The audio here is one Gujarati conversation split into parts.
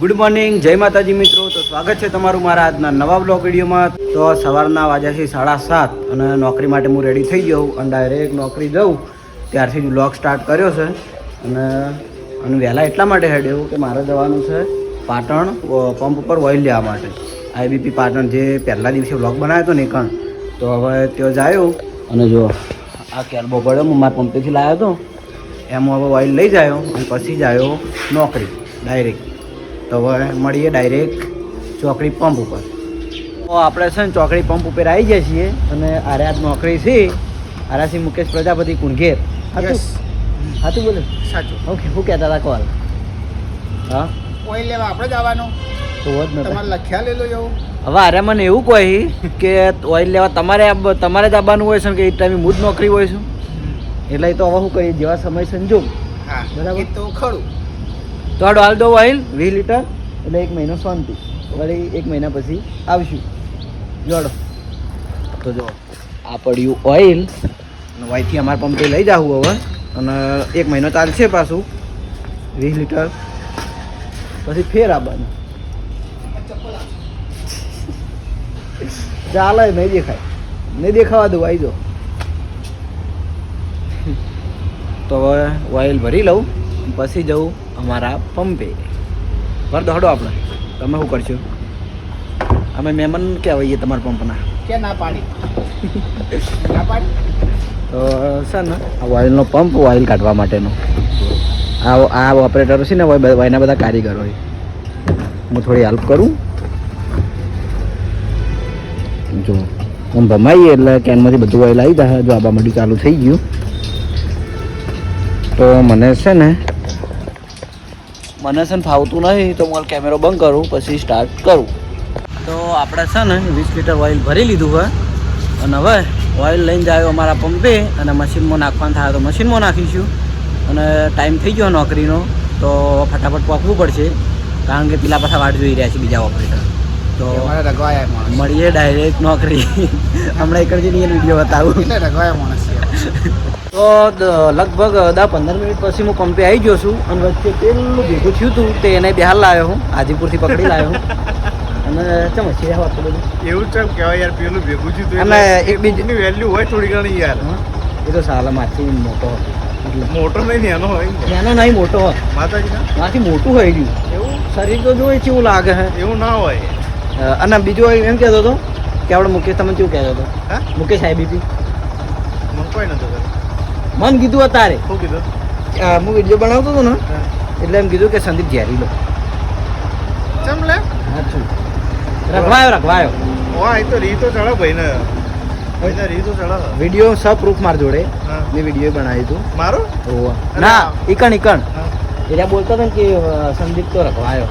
ગુડ મોર્નિંગ જય માતાજી મિત્રો. તો સ્વાગત છે તમારું મારા આજના નવા બ્લોગ વિડીયોમાં. તો સવારના વાગ્યા છે સાડા સાત અને નોકરી માટે હું રેડી થઈ ગયો અને ડાયરેક્ટ નોકરી જાઉં ત્યારથી જ બ્લોગ સ્ટાર્ટ કર્યો છે. અને અને વહેલા એટલા માટે હેડ્યો કે મારે જવાનું છે પાટણ પંપ ઉપર ઓઇલ લેવા માટે આઈબીપી પાટણ જે પહેલા દિવસે બ્લોગ બનાવ્યો હતો ને કણ. તો હવે ત્યાં જાયો અને જો આ કેરબો પડ્યો, હું મારા પંપેથી લાવ્યો હતો. એમાં હવે ઓઇલ લઈ જાયો અને પછી જ આવ્યો નોકરી ડાયરેક્ટ તો હવે મળીએ ડાયરેક્ટ ચોકડી પંપ ઉપર. તો આપણે છે ને ચોકડી પંપ ઉપર આવી ગયા છીએ અને આરે આજ નોકરી છે. આરાસી મુકેશ પ્રજાપતિ કુણઘેર. હા તું બોલે? સાચું. ઓકે શું કહેતા હતા કોલ હા? ઓઇલ લેવા આપણે જ આવવાનું તમારે લખ્યા લેલો જવું હવે આરે મને એવું કહી કે ઓઇલ લેવા તમારે તમારે જ આવવાનું હોય છે કે એ ટાઈમે હું જ નોકરી હોય છું. એટલે તો હવે શું કરીએ જેવા સમય સંજોગ. હા બરાબર. તો ખરું. તો આ ડોલ દો ઓઇલ વીસ લીટર એટલે એક મહિનો શાંતિ. વળી એક મહિના પછી આવશું. જોડો. તો જો, આ પડ્યું ઓઇલ વાયથી અમારા પંપે લઈ જાવું હવે. અને એક મહિનો ચાલશે પાછું. વીસ લીટર. પછી ફેર આવવાનું. ચાલે, નહીં દેખાય. નહીં દેખાવા દઉં આવી જો તો હવે ઓઇલ ભરી લઉં. પછી જવું અમારા પંપે. ભર દોડો આપણે. તમે શું કરશો? અમે મહેમાન કહેવાઈએ તમારા પંપના. કે ના પાડી? ના પાડી? તો છે ને આ ઓઇલનો પંપ ઓઇલ કાઢવા માટેનો. આ આ ઓપરેટરો છે ને એના બધા કારીગરો હોય હું થોડી હેલ્પ કરું. જો આમ ભમાઈએ એટલે કેનમાંથી બધું ઓઇલ આવી જાય. જો આબા મંડી ચાલુ થઈ ગયું. તો મને છે ને મને છે ને ફાવતું નથી તો હું કેમેરો બંધ કરું પછી સ્ટાર્ટ કરું. તો આપણે છે ને વીસ લીટર ઓઇલ ભરી લીધું હોય. અને હવે ઓઇલ લઈને જાય અમારા પંપે અને મશીનમાં નાખવાનું થાય તો મશીનમાં નાખીશું. અને ટાઈમ થઈ ગયો નોકરીનો તો ફટાફટ પહોંચવું પડશે. કારણ કે પેલા પાછા વાટ જોઈ રહ્યા છે બીજા ઓપરેટર તો મળીએ ડાયરેક્ટ નોકરી. હમણાં એક જ વીડિયો બતાવું. રગવાયા માણસ છે. તો લગભગ દસ પંદર મિનિટ પછી હું પંપે આવી ગયો છું અને વચ્ચે પેલું ભેગું થયું હતું તે એને બિહાર લાવ્યો હું હાજીપુરથી પકડી લાવ્યો હું. અને ચમ છે આ વાત બધું. એવું ચમ કહેવાય યાર પેલું ભેગું થયું અને એક બીજું એની વેલ્યુ હોય થોડી ઘણી યાર. હા, એ તો સાલા માથી મોટો. મોટો નહીં એનો હોય એનો નહીં મોટો હોય. માતાજી માથી મોટું હોય ગયું એવું? શરીર તો જોઈ કેવું લાગે છે એવું ના હોય. અને બીજું એમ કહેતો હતો કે આપણે મુકેશ તમે કેવું કહેતો હતો? હા? મુકેશ આઈબીપી મને કોઈ નતો મન કીધું અત્યારે શું કીધું? હું વીડિયો બનાવતો હતો ને એટલે એમ કીધું કે સંદીપ ઝેરી લો. ચમ લે? સાચું રખવાયો રખવાયો વાહ એ તો રીતો તો ચડે ભાઈને રી તો ચડે. વીડિયો સબ પ્રૂફ માર જોડે. મેં વીડિયો બનાવ્યું હતું. મારો. ના ઈકણ ઈકણ. એટલે બોલતા હતો કે સંદીપ તો રખવાયો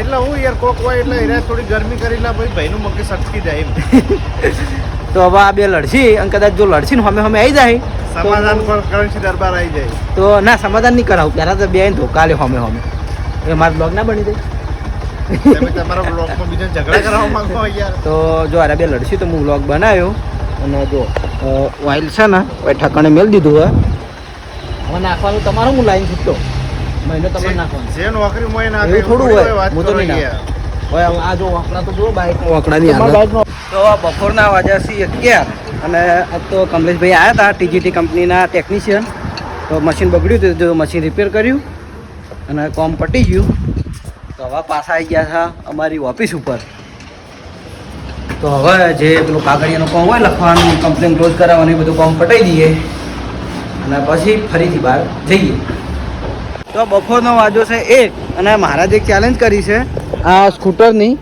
એટલે હું યાર કોક હોય એટલે એને થોડી ગરમી કરી લા ભાઈ. ભાઈનું મગજ સટકી જાય એમ. તો હવે આ બે લડશી અને કદાચ જો લડશી ને હમે હમે આવી જાય સમાધાન પણ કરણસી દરબાર આવી જાય. તો ના સમાધાન નહીં કરાવું. પહેલાં તો બે ધોકા લે હમે હમે એ મારો બ્લોગ ના બની જાય. તો જો આરે બે લડશી તો હું બ્લોગ બનાવ્યો. અને જો વાઇલ છે ને ઓય ઠાકણે મેલ દીધું હોય. હવે નાખવાનું તમારું હું લાઈન છૂટતો. મહિનો તમારે નાખવાનું. જે નોકરી થોડું હોય, હું તો નહીં આ જો વાંકડા તો જો બાઇક વાંકડાની હાલત તો બપોરના વાગ્યા છે અગિયાર અને આ તો કમલેશભાઈ આવ્યા હતા ટીજીટી કંપનીના ટેકનિશિયન તો મશીન બગડ્યું હતું તો મશીન રિપેર કર્યું. અને કોમ પટી ગયું. તો હવે પાછા આવી ગયા હતા અમારી ઓફિસ ઉપર. તો હવે જે પેલું કાગળિયાનું કોમ હોય લખવાનું કમ્પ્લેન ક્લોઝ કરાવવાનું એ બધું કોમ પટાઈ દઈએ. અને પછી ફરીથી બહાર જઈએ. તો બપોરનો વાજો છે એક અને મહારાજે ચેલેન્જ કરી છે. આ સ્કૂટરની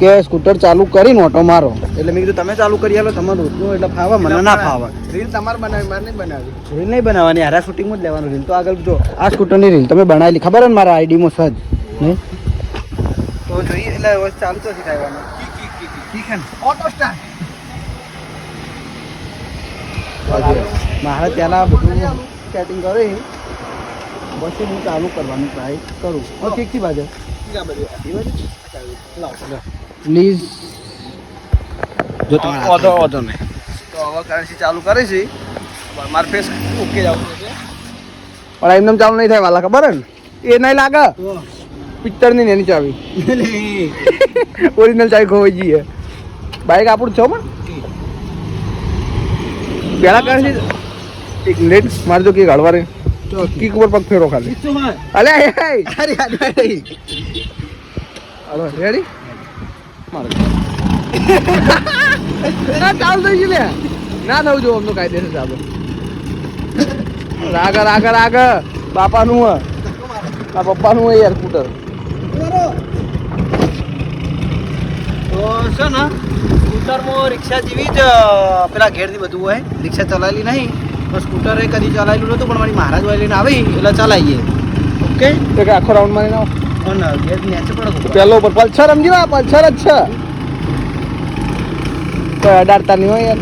કે સ્કૂટર ચાલુ કરીને ઓટો મારો. એટલે મેં કીધું તમે ચાલુ કરી આલો તમારું રોજનું એટલે ફાવે મને ના ફાવે. રીલ તમારે બનાવી મારે નહીં બનાવી. રીલ નહીં બનાવવાની હારા શૂટિંગમાં જ લેવાનું રીલ તો આગળ જો. આ સ્કૂટરની રીલ તમે બનાવેલી ખબર ને મારા આઈડીમાં સજ? નહીં તો જોઈએ એટલે ચાલુ તો શીખાવવાનું ઠીક છે ને? ઓટો સ્ટાર્ટ મારે પહેલાં બધું સેટિંગ કરી પછી હું ચાલુ કરવાની ટ્રાય કરું. ઠીક ઠીકથી બાજુ. પ્લીઝ જો તમારે વાંધો વાંધો નહીં તો હવે કરન્સી ચાલુ કરી છે. માર ફેસ ઓકે જ આવતું છે. પણ એમને ચાલુ નહીં થાય વાલા ખબર હે ને? એ નહીં લાગે. પિક્ચરની ને એની ચાવી. ઓરિજિનલ ચાવી ખોવાઈ ગઈ બાઇક બાઈક આપણું છો પણ. પેલા કારણ છે એક લેટ મારજો કે હળવારે કીક ઉપર પગ ફેરો ખાલી અલે હે હે અરે અરે હલો રેડી મારે ના ચાલુ થઈ ગયું લે ના થવું જો અમનું કાયદેસર ચાલુ રાગ રાગ રાગ બાપાનું હે આ પપ્પાનું હે યાર સ્કૂટર છે ને સ્કૂટરમાં રિક્ષા જેવી જ પેલા ઘેરથી બધું હોય રિક્ષા ચલાવેલી નહીં સ્કૂટર કદી ચલાવેલું નહોતું પણ મારી મહારાજ વાળી લઈને આવી એટલે ચલાવીએ. ઓકે? તો કે આખો રાઉન્ડ મારીને આવો. પેલો ઉપર પલ્સર સમજી વા પલ્સર જ છે. કોઈ અડાડતા નહીં હોય યાર.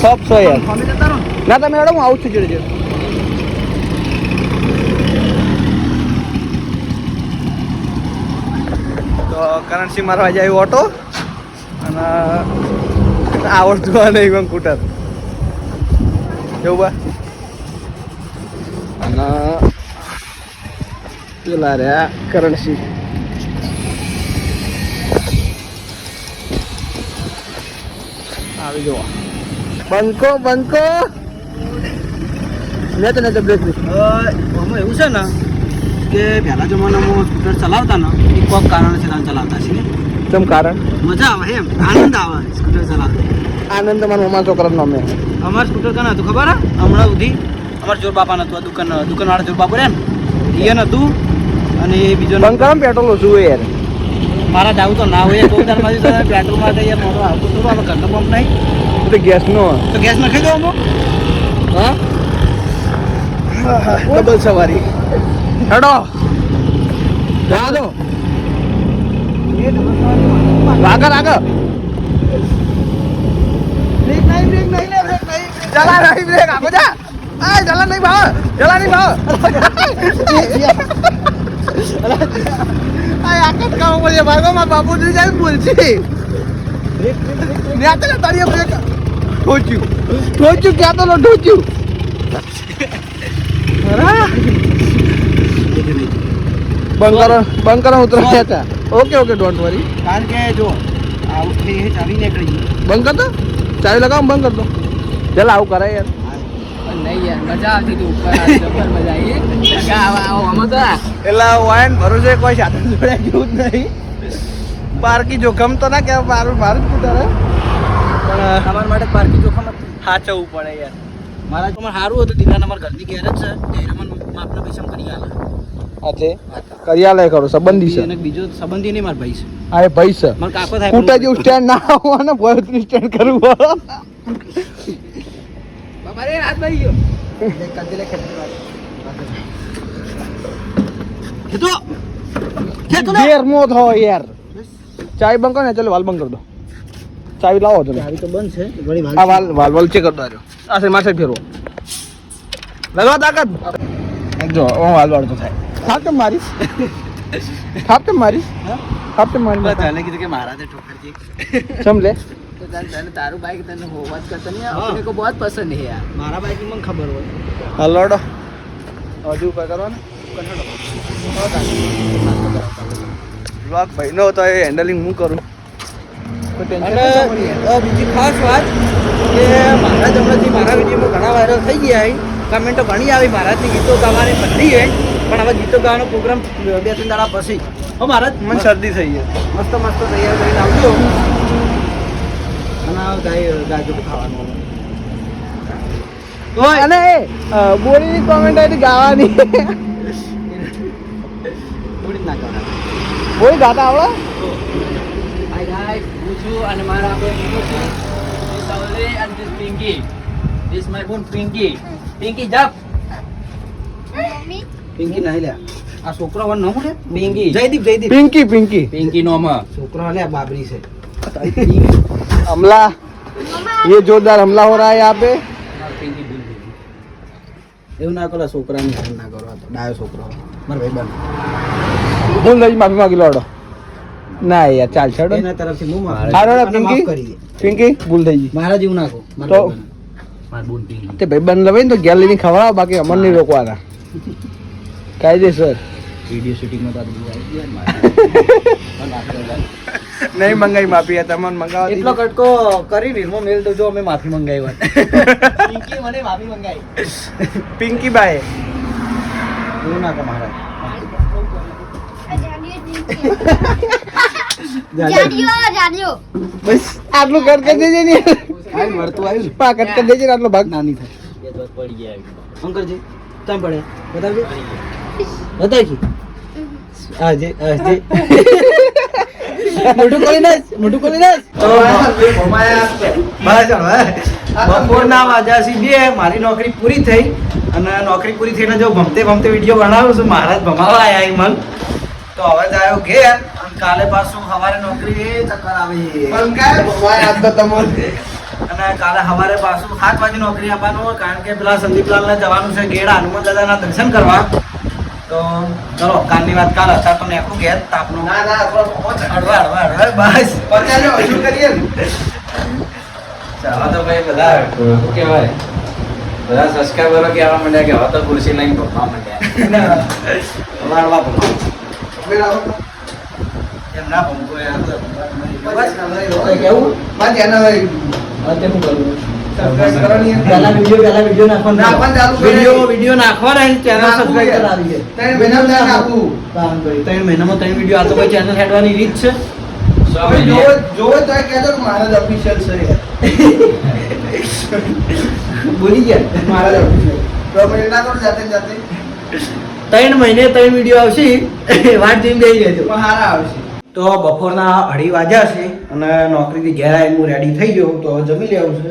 સબ સો યાર. ને. તમે અડો હું આવું છું જોડે જોડે. તો કરણસિંહ મારવા જાય ઓટો અને આવડતું નહીં પણ કૂટર એવું બા અને પેલા રહ્યા કરન્સી આવી જુઓ બંકો બંકો ને તો ને તો બ્રેક અ, આમાં એવું છે ને કે પહેલા જમાનામાં સ્કૂટર ચલાવતા ને એ કોક કારણથી તમે ચલાવતા છીએ કેમ કારણ મજા આવે એમ આનંદ આવે સ્કૂટર ચલાવતા આનંદ મારા મમ્મા છોકરાનો અમે અમારું સ્કૂટર કાના હતું ખબર? હે? હમણાં સુધી. અમારા જોર બાપા નતું આ દુકાન દુકાનવાળા જોર બાપુ રહ્યા ને એ નતું અને એ બીજો બંધ પેટ્રોલ ઓછું હોય યાર. મારા જાવું તો ના હોય કોઈ માંથી તો પેટ્રોલ માટે જઈએ મારો આવતો હતો આપણે ઘરનો પંપ નહીં. તો ગેસનો. તો ગેસ નાખી દો અમો હા? ડબલ સવારી. હેડો. જા દો. આગળ આગળ નહીં બ્રેક નહીં લે બ્રેક નહીં ચલા નહીં બ્રેક આગો જા આ ચલા નહીં ભાવ ચલા નહીં ભાવ આ આકત કામ પડે ભાગો મારા બાપુજી જાય બોલছি ન્યા તને તારી બ્રેક ઠોચ્યું ઠોચ્યું ક્યાં તો નો ઠોચ્યું અરે બંધ કરો બંધ કરો ઉતરા હતા ઓકે ઓકે ડોન્ટ વરી કારણ કે જો આવું થઈ ચાવી નીકળી બંકર દો. ચાવી લગાવો બંધ કરી દો ચાલ આવું કરે યાર. પાર્કી જોખમ તો ના કે મારું મારું જ સ્કૂટર પણ તમારા માટે પાર્કી જોખમ સાચવવું પડે યાર. મારા તમારે સારું હતું દીકરા અમારા ઘરની ગેરેજ છે. મને માપના પૈસા કરી આલે. અચ્છે કરિયાલય કરો સંબંધી છે. અને બીજો સંબંધી નહીં મારા ભાઈ છે. આ એ ભાઈ છે. મારા કાકો થાય કુટા જેવું સ્ટેન્ડ ના હોવા ને ભોયત્રી સ્ટેન્ડ કરવું. બાપા રે હાથ ભાઈ ગયો. ખેતો ખેતો લે ગેરમો થો યાર. ચાવી બંધ કરો ને ચાલો વાલ બંધ કર દો. ચાવી લાવો તમે. ચાવી તો બંધ છે વળી વાલ વાલ વાલ ચેક કરતા રહ્યો આ સાઈડ માથે ફેરવો. તાકાત. જો હું વાલ વાળ તો થાય. થાપ કેમ મારીશ? થાપ કેમ મારીશ? થાપ કેમ મારી તને કીધું કે મારા તે ઠોકર દી સમ તારું બાઈક તને હોવા જ કરતા નહીં. આપણે કો બહુ પસંદ હે યાર. મારા બાઈકની ખબર હોય. હલોડો હજુ ઉપર કરવાનો? કઠોડો ભાઈનો તો એ હેન્ડલિંગ હું કરું? અને બીજી ખાસ વાત કે મારા હમણાંથી મારા વિડીયોમાં ઘણા વાયરલ થઈ ગયા કમેન્ટો ઘણી આવી મહારાજની ગીતો ગાવાની બધી હોય પણ હવે ગીતો ગાવાનો પ્રોગ્રામ બે ત્રણ દાડા પછી. હો મહારાજ મને શરદી થઈ ગઈ. મસ્ત મસ્ત તૈયાર કરીને આવજો. અને ગાય ગાજો ખાવાનું. અને બોલીની કોમેન્ટ આવી ગાવાની. થોડી ના કરવાનું બોલી ગાતા આવડે? હું છું અને મારા બે મિત્રો છે This Saule and this Pinky. This my own Pinky. Pinky jump. Pinky નહીં લે આ છોકરો વન ન મળે Pinky Jaydeep Jaydeep Pinky Pinky Pinky no more. છોકરો લે બાબરી છે हमला ये जोरदार हमला हो रहा है यहाँ पे Pinky boom boom. એવું ના કરો છોકરાની હેરાન ના કરો આ તો ડાયો છોકરો મારો ભાઈ બન ભૂલ થઈ માફી માંગી લોડો ના યાર ચાલ છેડો એના તરફથી હું ને પિંકી? પિંકી ભૂલ થઈ ગઈ. મારા જીવ નાખો તો? તે ભાઈ બંધ લવે તો ઘેર લઈને ખવડાવો બાકી અમર નહીં રોકવાના. કાયદેસર. વીડિયો શૂટિંગમાં તો નહીં મંગાઈ માફી તમને મંગાવા એટલો કટકો કરી રીલમાં મેલ તો જો અમે માફી મંગાવી પિંકી મને માફી મંગાવી. પિંકી બાય એવું ના મહારાજ જાડિયો બસ આટલું કર કરી દેજે ને. મળતું આવ્યું પા કટ કરી દેજે આટલો ભાગ નાની થાય. અંકલજી તમે પડે બતાવજો. બતાવજી આજે આજે મોટું ખોલી નાખ મોટું ખોલી નાખ. તો બસ હવે બપોરના વાગ્યા બે મારી નોકરી પૂરી થઈ. અને નોકરી પૂરી થઈને જો ભમતે ભમતે વીડિયો બનાવું છું મહારાજ ભમાવા આવ્યા મન. તો હવે જાયો ઘેર અને કાલે પાછું હવારે નોકરી એ ચક્કર આવી. મંગાય ભમાય આજ તો તમારે. અને કાલે હવારે પાછું સાત વાગે નોકરી આપવાનું હોય કારણ કે પેલા સંદીપલાલને જવાનું છે ગેડા હનુમાન દાદાના દર્શન કરવા. તો ચલો કાલની વાત કાલ હતા તો આખું ઘેર તાપનું. ના ના હળવા હળવા હળવા બસ. પચાસ હજુ કરીએ ચાલો તો ભાઈ બધા શું કહેવાય? બધા સબસ્ક્રાઈબરો કહેવા માંડ્યા કે હવે તો ખુરશી લઈને ભરવા માંડ્યા. હળવા હળવા ત્રણ મહિનામાં ત્રણ વીડિયો આ ચેનલ હેડવાની રીત છે. ભૂલી ગયા મારા જ official. તો પછી ના કરો જાતે જાતે ત્રણ મહિને ત્રણ વીડિયો આવશે વાત જોઈને બેસી જજો પણ હારા આવશે. તો બપોરના અઢી વાગ્યા છે અને નોકરીથી ઘેર આવીને હું રેડી થઈ ગયો તો હવે જમી લેવું છે.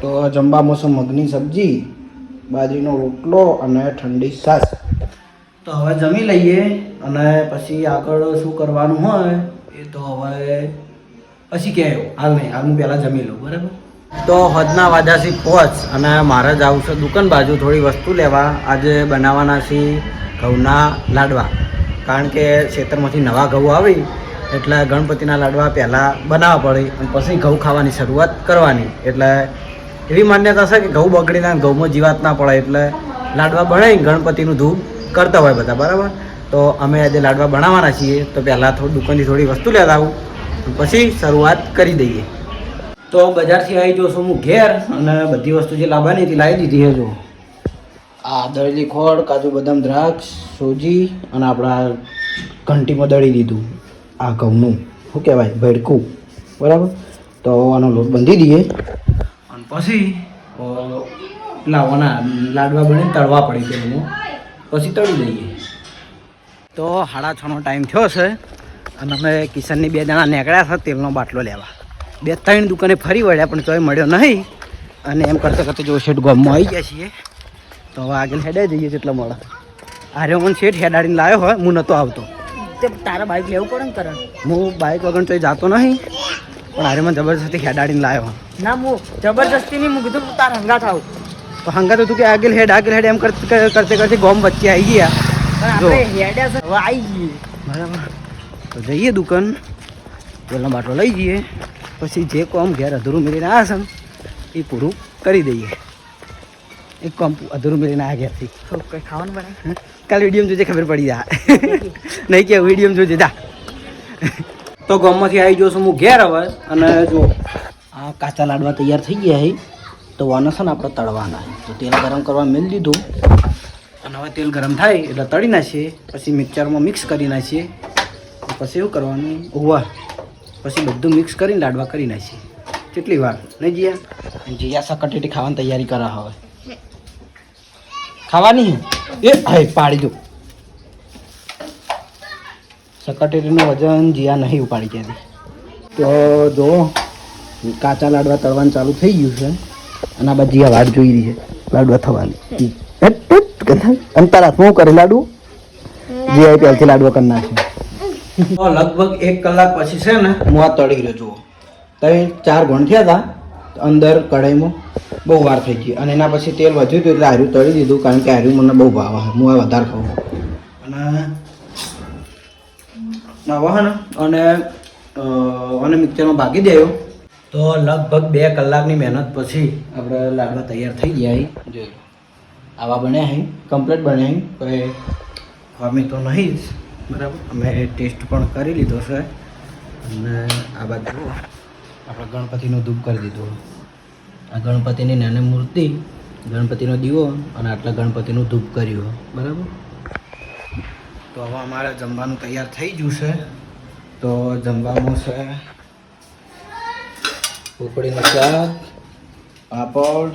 તો જમવામાં છે મગની સબ્જી બાજરીનો રોટલો અને ઠંડી છાશ. તો હવે જમી લઈએ અને પછી આગળ શું કરવાનું હોય એ તો હવે પછી કહેવાય હાલ નહીં હાલ હું પહેલાં જમી લઉં બરાબર? તો હદના વાજાથી પહોંચ અને મારે જ આવું છે દુકાન બાજુ થોડી વસ્તુ લેવા. આજે બનાવવાના છે ઘઉંના લાડવા. કારણ કે ખેતરમાંથી નવા ઘઉં આવી, એટલે ગણપતિના લાડવા પહેલાં બનાવવા પડે અને પછી ઘઉં ખાવાની શરૂઆત કરવાની. એટલે એવી માન્યતા છે કે ઘઉં બગડીને ઘઉંમાં જીવાત ના પડે એટલે લાડવા બનાવી ગણપતિનું ધૂપ કરતા હોય બધા, બરાબર? તો અમે આજે લાડવા બનાવવાના છીએ. તો પહેલાં થોડી દુકાનથી થોડી વસ્તુ લેતા આવું પછી શરૂઆત કરી દઈએ. તો બજારથી આવી જોશું હું ઘેર અને બધી વસ્તુ જે લાવવાની હતી, લાવી દીધી છે જો આ દળેલી ખોળ, કાજુ બદામ દ્રાક્ષ, સોજી અને આપણા ઘંટીમાં દળી દીધું. આ ઘઉંનું, શું કહેવાય? ભેડકું. બરાબર? તો આનો લોટ બાંધી દઈએ. અને પછી લાવવાના, લાડવા બને, તળવા પડી તેલમાં પછી તળી દઈએ તો સાડા છનો ટાઈમ થયો છે અને અમે કિશનની બે જણા નીકળ્યા છે, તેલનો બાટલો લેવા. બે ત્રણ દુકાને ફરી વળ્યા, પણ તોય મળ્યો નહીં. અને એમ કરતાં કરતાં જો શેઠ ગામમાં આવી ગયા છીએ. તો હવે આગળ હેડે જઈએ જેટલા મળે. આરે મને શેઠ હેડાડીને લાવ્યો હોય હું નહોતો આવતો. તારા બાઈક લેવું પડે ને કરણ? હું બાઇક વગર તો જાતો નહીં પણ આરે મને જબરજસ્તી હેડાડીને લાવ્યો ના હું જબરજસ્તી નહીં મૂકી કીધું તાર હંગા થાવ તો હંગા તો તું કે આગળ હેડ આગળ હેડ એમ કરતે કરતે કરતે ગોમ વચ્ચે આવી ગયા. જો. આવી ગઈ બરાબર. તો જઈએ દુકાન તેલનો બાટલો લઈ જઈએ પછી જે કોમ ઘેર અધૂરું મેળીને આ છે એ પૂરું કરી દઈએ. એક કોમ અધૂરું મેળીને આ ઘેરથી. તો કઈ ખાવાનું બનાય? કાલ વીડિયો જોજે ખબર પડી જા નહીં કે વીડિયો જોજે. જા. તો ગામમાંથી આવી જોશું હું ઘેર હવે અને જો આ કાચા લાડવા તૈયાર થઈ ગયા છે તો આને છે ને આપણે તળવાના તો તેલ ગરમ કરવા મેળ દીધું અને હવે તેલ ગરમ થાય એટલે તળી નાખીએ પછી મિક્સરમાં મિક્સ કરી નાખીએ પછી એવું કરવાનું? ઉવા. પછી બધું મિક્સ કરીને લાડવા કરી નાખીએ. કેટલી વાર? નહીં જીયા? જીયા સકટેટી ખાવાની તૈયારી કરા હવે. ખાવાની? એ હાય પાડી દો. સકટેટીનું વજન જીયા નહીં ઉપાડી ત્યાંથી તો જો કાચા લાડવા તળવાનું ચાલુ થઈ ગયું છે. અને આ બધી વાટ જોઈ રહી છે. લાડવા થવાની. હેટ, હેટ, કથા. અને તારા હાથમાં શું કરે લાડુ? જે આવી પહેલથી લાડવા કરી નાખે. તો લગભગ એક કલાક પછી છે ને હું આ તળી રહ્યો જુઓ તમે ચાર ગણ થયા હતા અંદર કઢાઈમાં બહુ વાર થઈ ગઈ અને એના પછી તેલ વધ્યું હતું એટલે હાર્યું તળી દીધું, કારણ કે હાર્યું મને બહુ ભાવે. હું આ વધારે ખાઉં અને નવા અને અને મિક્સરમાં ભાગી દેયો તો લગભગ બે કલાકની મહેનત પછી આપણે લાડવા તૈયાર થઈ ગયા જોઈ આવા બન્યા અહીં કમ્પ્લીટ બન્યા કોઈ અમે તો નહીં જ. બરાબર? અમે ટેસ્ટ પણ કરી લીધો છે. અને આ બાજુ આપણે ગણપતિનું ધૂપ કરી દીધું. આ ગણપતિની નાની મૂર્તિ, ગણપતિનો દીવો અને આટલા ગણપતિનું ધૂપ કર્યું. બરાબર? તો હવે અમારે જમવાનું તૈયાર થઈ ગયું છે. તો જમવામાં છે ઉકળીનું શાક, પાપડ,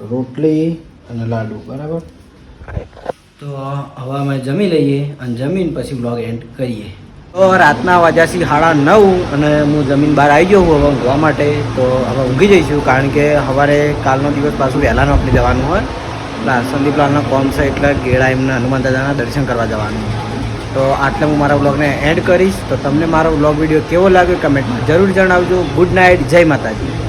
રોટલી અને લાડુ. બરાબર? તો હવે અમે જમી લઈએ અને જમીન પછી બ્લોગ એન્ડ કરીએ. રાતના વાગ્યાથી સાડા નવ અને હું જમીન બહાર આવી ગયો હું હવે ઊંઘવા માટે. તો હવે ઊંઘી જઈશું કારણ કે સવારે કાલનો દિવસ પાછું વહેલા નોકરી જવાનું હોય. એટલે સંદીપ લાલનો કોમ છે એટલે ગેડા એમને હનુમાન દાદાના દર્શન કરવા જવાનું. તો આટલે હું મારા બ્લોગને એડ કરીશ. તો તમને મારો બ્લોગ વીડિયો કેવો લાગ્યો કમેન્ટમાં જરૂર જણાવજો. ગુડ નાઇટ, જય માતાજી.